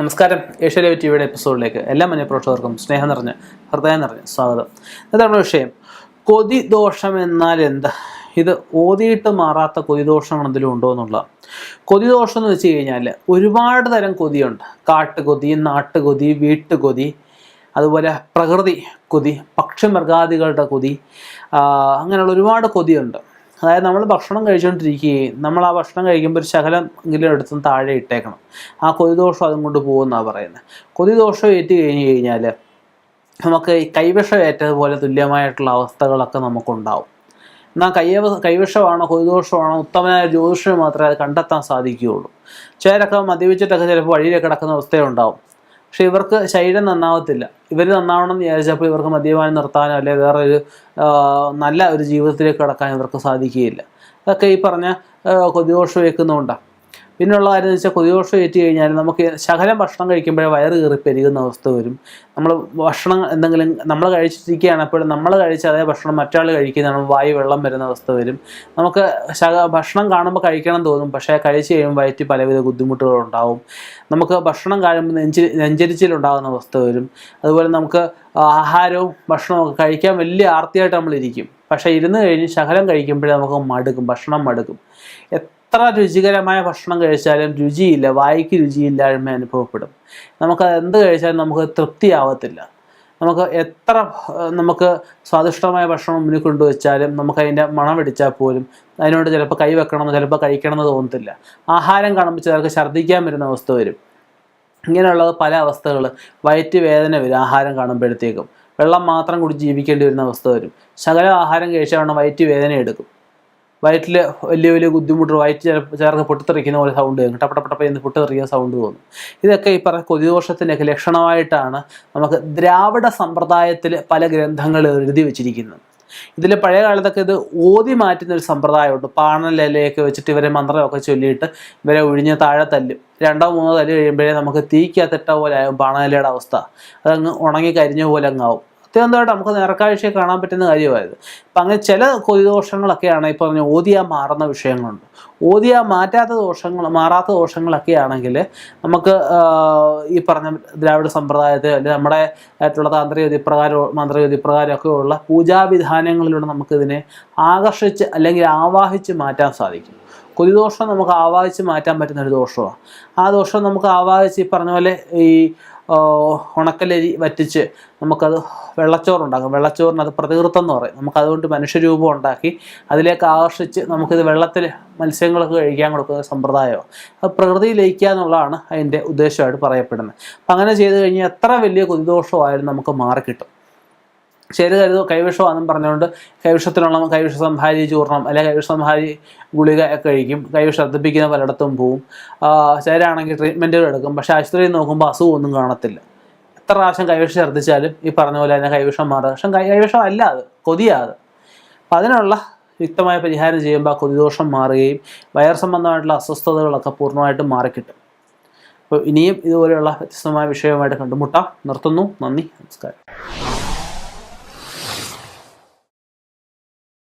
നമസ്കാരം. Asia live ടിവിയുടെ എപ്പിസോഡിലേക്ക് എല്ലാ മനുഷ്യപ്രേക്ഷകർക്കും സ്നേഹം നിറഞ്ഞ ഹൃദയം നിറഞ്ഞ സ്വാഗതം. ഇതാണ് നമ്മുടെ വിഷയം. കൊതി ദോഷം എന്നാൽ എന്താ? ഇത് ഓതിയിട്ട് മാറാത്ത കൊതി ദോഷം എന്തെങ്കിലും ഉണ്ടോ എന്നുള്ള കൊതി ദോഷം എന്ന് വെച്ച് കഴിഞ്ഞാൽ ഒരുപാട് തരം കൊതിയുണ്ട്. കാട്ടുകൊതി നാട്ടുകൊതി വീട്ടുകൊതി അതുപോലെ പ്രകൃതി കൊതി പക്ഷിമൃഗാദികളുടെ കൊതി അങ്ങനെയുള്ള ഒരുപാട് കൊതിയുണ്ട്. അതായത് നമ്മൾ ഭക്ഷണം കഴിച്ചുകൊണ്ടിരിക്കുകയും നമ്മൾ ആ ഭക്ഷണം കഴിക്കുമ്പോൾ ഒരു ശകലം എങ്കിലും എടുത്തും താഴെ ഇട്ടേക്കണം. ആ കൊതിദോഷം അതും കൊണ്ട് പോകുമെന്നാണ് പറയുന്നത്. കൊതിദോഷം ഏറ്റു കഴിഞ്ഞ് കഴിഞ്ഞാൽ നമുക്ക് കൈവിഷം ഏറ്റതുപോലെ തുല്യമായിട്ടുള്ള അവസ്ഥകളൊക്കെ നമുക്കുണ്ടാവും. എന്നാൽ കൈവ കൈവിഷമാണോ കൊതിദോഷമാണോ ഉത്തമനായ ജ്യോതിഷം മാത്രമേ അത് കണ്ടെത്താൻ സാധിക്കുകയുള്ളൂ. ചിലരൊക്കെ മദ്യപിച്ചിട്ടൊക്കെ ചിലപ്പോൾ വഴിയിലൊക്കെ കിടക്കുന്ന അവസ്ഥയുണ്ടാവും. പക്ഷെ ഇവർക്ക് ശരീരം നന്നാവത്തില്ല. ഇവർ നന്നാവണം എന്ന് വിചാരിച്ചപ്പോൾ ഇവർക്ക് മദ്യപാനം നിർത്താനോ അല്ലെ വേറെ ഒരു നല്ല ഒരു ജീവിതത്തിലേക്ക് കടക്കാൻ ഇവർക്ക് സാധിക്കുകയില്ല. അതൊക്കെ ഈ പറഞ്ഞ കൊതിദോഷം വെക്കുന്നുകൊണ്ടാണ് പിന്നെയുള്ള കാര്യം വെച്ചാൽ കൊതിദോഷം ഏറ്റു കഴിഞ്ഞാൽ നമുക്ക് ശകലം ഭക്ഷണം കഴിക്കുമ്പോഴേ വയറ് കയറി പെരുകുന്ന അവസ്ഥ വരും. നമ്മൾ ഭക്ഷണം എന്തെങ്കിലും നമ്മൾ കഴിച്ചിരിക്കുകയാണ് നമ്മൾ കഴിച്ച അതേ ഭക്ഷണം മറ്റാൾ കഴിക്കുന്നതാണ് വായു വെള്ളം വരുന്ന അവസ്ഥ വരും. നമുക്ക് ശക ഭക്ഷണം കാണുമ്പോൾ കഴിക്കണം തോന്നും പക്ഷേ കഴിച്ച് കഴിയുമ്പോൾ വയറ്റിൽ പലവിധ ബുദ്ധിമുട്ടുകളുണ്ടാവും നമുക്ക് ഭക്ഷണം കാണുമ്പോൾ നെഞ്ചി നെഞ്ചരിച്ചിലുണ്ടാകുന്ന അവസ്ഥ വരും. അതുപോലെ നമുക്ക് ആഹാരവും ഭക്ഷണവും കഴിക്കാൻ വലിയ ആർത്തിയായിട്ട് നമ്മൾ ഇരിക്കും. പക്ഷേ ഇരുന്ന് കഴിഞ്ഞ് ശകലം കഴിക്കുമ്പോഴേ നമുക്ക് മടുക്കും ഭക്ഷണം മടുക്കും. എത്ര രുചികരമായ ഭക്ഷണം കഴിച്ചാലും രുചിയില്ല വായിക്ക് രുചിയില്ലായ്മ അനുഭവപ്പെടും. നമുക്ക് എന്ത് കഴിച്ചാലും നമുക്ക് തൃപ്തിയാവത്തില്ല. നമുക്ക് എത്ര നമുക്ക് സ്വാദിഷ്ടമായ ഭക്ഷണം മുന്നിൽ കൊണ്ടുവച്ചാലും നമുക്ക് അതിന്റെ മണം പിടിച്ചാൽ പോലും അതിനോട് ചിലപ്പോൾ കൈ വെക്കണമെന്ന് ചിലപ്പോൾ കഴിക്കണമെന്ന് തോന്നത്തില്ല. ആഹാരം കാണുമ്പോൾ ചിലർക്ക് ഛർദ്ദിക്കാൻ വരുന്ന അവസ്ഥ വരും. ഇങ്ങനെയുള്ള പല അവസ്ഥകൾ വയറ്റ് വേദന വരും ആഹാരം കാണുമ്പോഴത്തേക്കും. വെള്ളം മാത്രം കുടി ജീവിക്കേണ്ടി വരുന്ന അവസ്ഥ വരും. ശകലം ആഹാരം കഴിച്ചാൽ വയറ്റ് വേദന എടുക്കും. വയറ്റിൽ വലിയ വലിയ ബുദ്ധിമുട്ട് വയറ്റ് ചേർന്ന് പൊട്ടിത്തെറിക്കുന്ന പോലെ സൗണ്ട് കേൾക്കും ടപ്പ ടപ്പ എന്ന് പൊട്ടിത്തെറിയുന്ന സൗണ്ട് തോന്നും ഇതൊക്കെ ഈ പറഞ്ഞ കൊതിദോഷത്തിന്റെയൊക്കെ ലക്ഷണമായിട്ടാണ് നമുക്ക് ദ്രാവിഡ സമ്പ്രദായത്തിൽ പല ഗ്രന്ഥങ്ങൾ എഴുതി വെച്ചിരിക്കുന്നത്. ഇതിൽ പഴയ കാലത്തൊക്കെ ഇത് ഓതി മാറ്റുന്ന ഒരു സമ്പ്രദായമുണ്ട്. പാണലിലയൊക്കെ വെച്ചിട്ട് ഇവരെ മന്ത്രമൊക്കെ ചൊല്ലിയിട്ട് ഇവരെ ഒഴിഞ്ഞ് താഴെ തല്ലും. രണ്ടോ മൂന്നോ തല്ല് കഴിയുമ്പോഴേ നമുക്ക് തീക്കകത്തിട്ട പോലെ ആകും പാണലയുടെ അവസ്ഥ. അതങ്ങ് ഉണങ്ങി കരിഞ്ഞ പോലെ അങ്ങാവും അത്യന്തമായിട്ട് നമുക്ക് നേർക്കാഴ്ചയെ കാണാൻ പറ്റുന്ന കാര്യമായത്. അപ്പം അങ്ങനെ ചില കൊതിദോഷങ്ങളൊക്കെയാണ് ഈ പറഞ്ഞ ഓതിയാ മാറുന്ന വിഷയങ്ങളുണ്ട്. ഓതിയാ മാറ്റാത്ത ദോഷങ്ങൾ മാറാത്ത ദോഷങ്ങളൊക്കെ ആണെങ്കിൽ നമുക്ക് ഈ പറഞ്ഞ ദ്രാവിഡ സമ്പ്രദായത്തെ അല്ലെങ്കിൽ നമ്മുടെ ആയിട്ടുള്ള താന്ത്രിക വിധിപ്രകാരം മന്ത്രിക വിധിപ്രകാരമൊക്കെ ഉള്ള പൂജാവിധാനങ്ങളിലൂടെ നമുക്കിതിനെ ആകർഷിച്ച് അല്ലെങ്കിൽ ആവാഹിച്ച് മാറ്റാൻ സാധിക്കും. കൊതിദോഷം നമുക്ക് ആവാഹിച്ച് മാറ്റാൻ പറ്റുന്ന ഒരു ദോഷമാണ്. ആ ദോഷം നമുക്ക് ആവാഹിച്ച് ഈ പറഞ്ഞ പോലെ ഈ ഉണക്കലരി വറ്റിച്ച് നമുക്കത് വെള്ളച്ചോറുണ്ടാക്കും. വെള്ളച്ചോറിന് അത് പ്രതികൃത്തം എന്ന് പറയും. നമുക്കതുകൊണ്ട് മനുഷ്യരൂപം ഉണ്ടാക്കി അതിലേക്ക് ആകർഷിച്ച് നമുക്കിത് വെള്ളത്തിൽ മത്സ്യങ്ങളൊക്കെ കഴിക്കാൻ കൊടുക്കുന്ന സമ്പ്രദായമാണ് അത് പ്രകൃതി ലയിക്കുക എന്നുള്ളതാണ് അതിന്റെ ഉദ്ദേശമായിട്ട് പറയപ്പെടുന്നത്. അപ്പം അങ്ങനെ ചെയ്ത് കഴിഞ്ഞാൽ എത്ര വലിയ കുതിദോഷമായാലും നമുക്ക് മാറിക്കിട്ടും. ശരി കരുതോ ആണെന്ന് പറഞ്ഞുകൊണ്ട് കൈവിഷത്തിനുള്ള കൈവിഷ സംഹാരി ചൂർണം അല്ലെങ്കിൽ കൈവിഷ സംഹാരി ഗുളിക ഒക്കെ കഴിക്കും. കൈവിഷം ഛർദ്ദിപ്പിക്കുന്ന പലയിടത്തും പോവും. ചേരാണെങ്കിൽ ട്രീറ്റ്മെന്റുകൾ എടുക്കും. പക്ഷേ ആശുപത്രിയിൽ നോക്കുമ്പോൾ അസുഖമൊന്നും കാണത്തില്ല. എത്ര പ്രാവശ്യം കൈവിഷം ശ്രദ്ധിച്ചാലും ഈ പറഞ്ഞ പോലെ തന്നെ കൈവിഷം മാറുക. പക്ഷെ കൈവിഷം അല്ല അത്. കൊതിയാത്. അപ്പം അതിനുള്ള യുക്തമായ പരിഹാരം ചെയ്യുമ്പോൾ ആ കൊതിദോഷം മാറുകയും വയർ സംബന്ധമായിട്ടുള്ള അസ്വസ്ഥതകളൊക്കെ പൂർണമായിട്ടും മാറിക്കിട്ടും. അപ്പോൾ ഇനിയും ഇതുപോലെയുള്ള വ്യത്യസ്തമായ വിഷയവുമായിട്ട് കണ്ടുമുട്ടാം. നിർത്തുന്നു. നന്ദി. നമസ്കാരം.